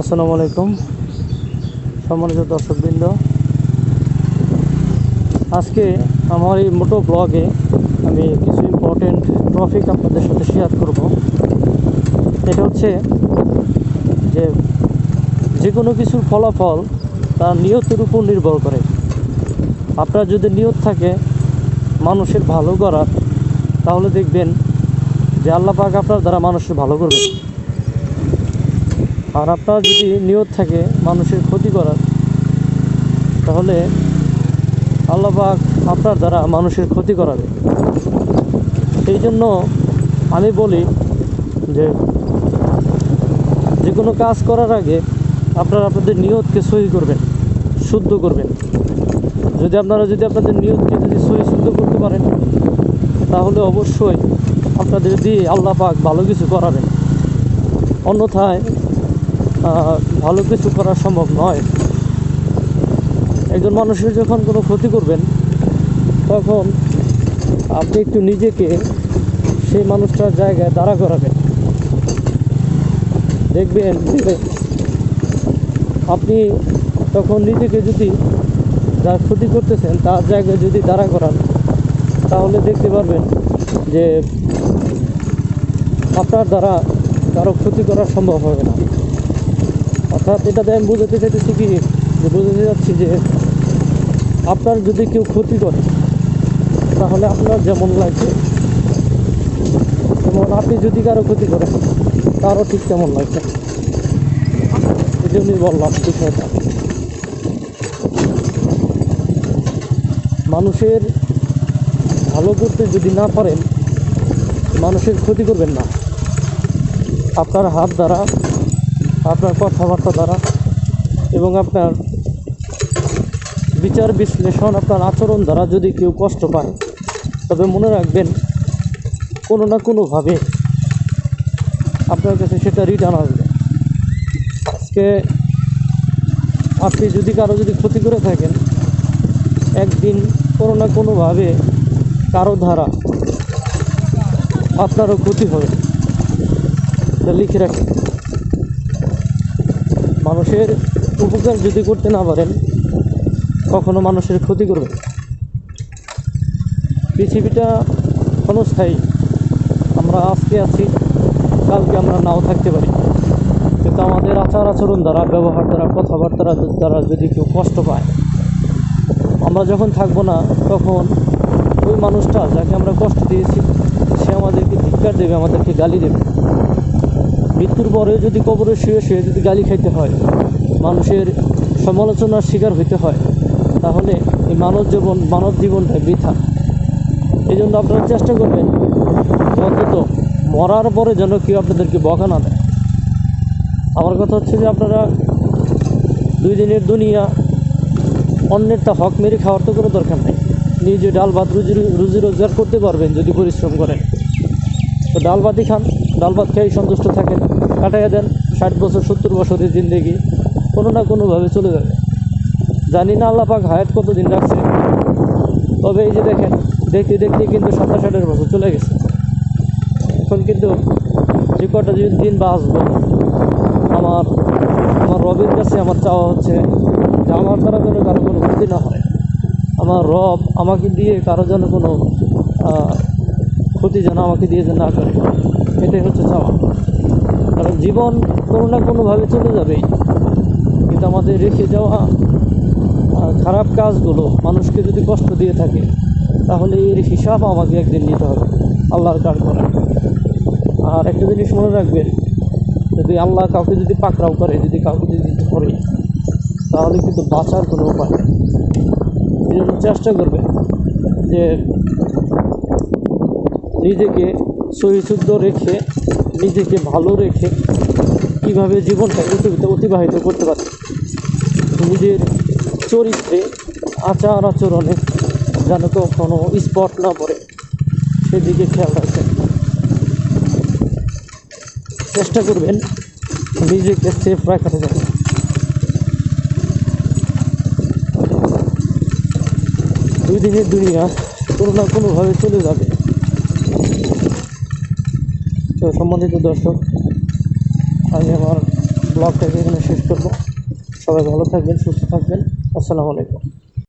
আসসালামু আলাইকুম। সম্মানিত দর্শকবৃন্দ, আজকে আমার এই মোটো ব্লগে আমি কিছু ইম্পর্টেন্ট টপিক আপনাদের সাথে শেয়ার করব। এটা হচ্ছে যে যে কোনো কিছুর ফলাফল তার নিয়তের উপর নির্ভর করে। আপনার যদি নিয়ত থাকে মানুষের ভালো করার, তাহলে দেখবেন যে আল্লাহ পাক আপনার দ্বারা মানুষের ভালো করবে আর আপনার যদি নিয়ত থাকে মানুষের ক্ষতি করার, তাহলে আল্লাহ পাক আপনার দ্বারা মানুষের ক্ষতি করাবে। সেই জন্য আমি বলি যে যে কোনো কাজ করার আগে আপনারা আপনাদের নিয়তকে সহি করবেন, শুদ্ধ করবেন। যদি আপনারা যদি আপনাদের নিয়তকে যদি সহি শুদ্ধ করতে পারেন, তাহলে অবশ্যই আপনাদের দিয়ে আল্লাহ পাক ভালো কিছু করাবেন। অন্যথায় ভালো কিছু করা সম্ভব নয়। একজন মানুষের যখন কোনো ক্ষতি করবেন, তখন আপনি একটু নিজেকে সেই মানুষটার জায়গায় দাঁড়া করাবেন। দেখবেন যে আপনি তখন নিজেকে যদি যার ক্ষতি করতেছেন, তার জায়গায় যদি দাঁড়া করান, তাহলে দেখতে পারবেন যে আপনার দ্বারা কারও ক্ষতি করা সম্ভব হবে না। অর্থাৎ এটাতে আমি বোঝাতে চাইতেছি কি, যে বোঝাতে যাচ্ছি যে আপনার যদি কেউ ক্ষতি করে, তাহলে আপনার যেমন লাগবে, যেমন আপনি যদি কারও ক্ষতি করেন, তারও ঠিক তেমন লাগবে। এই জন্যই বললাম বিষয়টা। মানুষের ভালো করতে যদি না পারেন, মানুষের ক্ষতি করবেন না। আপনার হাত দ্বারা আপনার কথাবার্তা দ্বারা এবং আপনার বিচার বিশ্লেষণ, আপনার আচরণ দ্বারা যদি কেউ কষ্ট পায়, তবে মনে রাখবেন কোনো না কোনোভাবে আপনার কাছে সেটা রিটার্ন আসবে। আজকে আপনি যদি কারও যদি ক্ষতি করে থাকেন, একদিন কোনো না কোনোভাবে কারও ধারা আপনারও ক্ষতি হবে। লিখে রাখেন মানুষের উপকার যদি করতে না পারেন, কখনো মানুষের ক্ষতি করবে পৃথিবীটা ক্ষণস্থায়ী। আমরা আজকে আছি, কালকে আমরা নাও থাকতে পারি। কিন্তু আমাদের আচার আচরণ দ্বারা, ব্যবহার দ্বারা, কথাবার্তার দ্বারা যদি কেউ কষ্ট পায়, আমরা যখন থাকব না, তখন ওই মানুষটা যাকে আমরা কষ্ট দিয়েছি, সে আমাদেরকে ধিক্কার দেবে, আমাদেরকে গালি দেবে। মৃত্যুর পরে যদি কবরে শুয়ে শুয়ে যদি গালি খাইতে হয়, মানুষের সমালোচনার শিকার হইতে হয়, তাহলে এই মানব জীবন, মানব জীবনটা বৃথা। এই জন্য আপনারা চেষ্টা করবেন অন্তত মরার পরে যেন কেউ আপনাদেরকে বকা না দেয়। আমার কথা হচ্ছে যে আপনারা দুই দিনের দুনিয়া অন্যেরটা হক মেরে খাওয়ার তো কোনো দরকার নেই। নিজে ডাল ভাত রুজি রুজি রোজগার করতে পারবেন যদি পরিশ্রম করেন। তো ডাল ভাতই খান। ডাল ভাত খেয়েই সন্তুষ্ট থাকেন। কাটাইয়া দেন ষাট বছর, সত্তর বছরের জিন্দেগি। কোনো না কোনোভাবে চলে যাবে। জানি না আল্লাহ পাক হায়াত কতদিন রাখছে। তবে এই যে দেখেন, দেখতে দেখতে কিন্তু সাতাশ আটের বছর চলে গেছে। এখন কিন্তু যে কটা দিন বাঁচবো আমার আমার রবের কাছে আমার চাওয়া হচ্ছে যে আমার দ্বারা যেন কারও কোনো ক্ষতি না হয়। আমার রব আমাকে দিয়ে কারও যেন কোনো ক্ষতি যেন আমাকে দিয়ে যেন না করে। এটাই হচ্ছে চাওয়া। কারণ জীবন কোনো না কোনোভাবে চলে যাবেই। কিন্তু আমাদের রেখে যাওয়া খারাপ কাজগুলো মানুষকে যদি কষ্ট দিয়ে থাকে, তাহলে এর হিসাব আমাকে একদিন নিতে হবে, আল্লাহর কাজ করা আর একটা জিনিস মনে রাখবেন, যদি আল্লাহ কাউকে যদি পাকড়াও করে, যদি কাউকে যদি করে, তাহলে কিন্তু বাঁচার কোনো উপায় নেই। চেষ্টা করবে যে নিজেকে সহিশুদ্ধ রেখে, নিজেকে ভালো রেখে কীভাবে জীবনটা অতি- অতিবাহিত করতে পারে নিজের চরিত্রে, আচার আচরণে যেন কখনো স্পট না পড়ে, সেদিকে খেয়াল রাখবেন। চেষ্টা করবেন নিজেকে সেফ রাখার জন্য দুই দিনের দুনিয়া কোনো না কোনোভাবে চলে যাবে। তো সম্বন্ধিত দর্শক, আমি আমার ব্লগটাকে এখানে শেষ করব। সবাই ভালো থাকবেন, সুস্থ থাকবেন। আসসালামু আলাইকুম।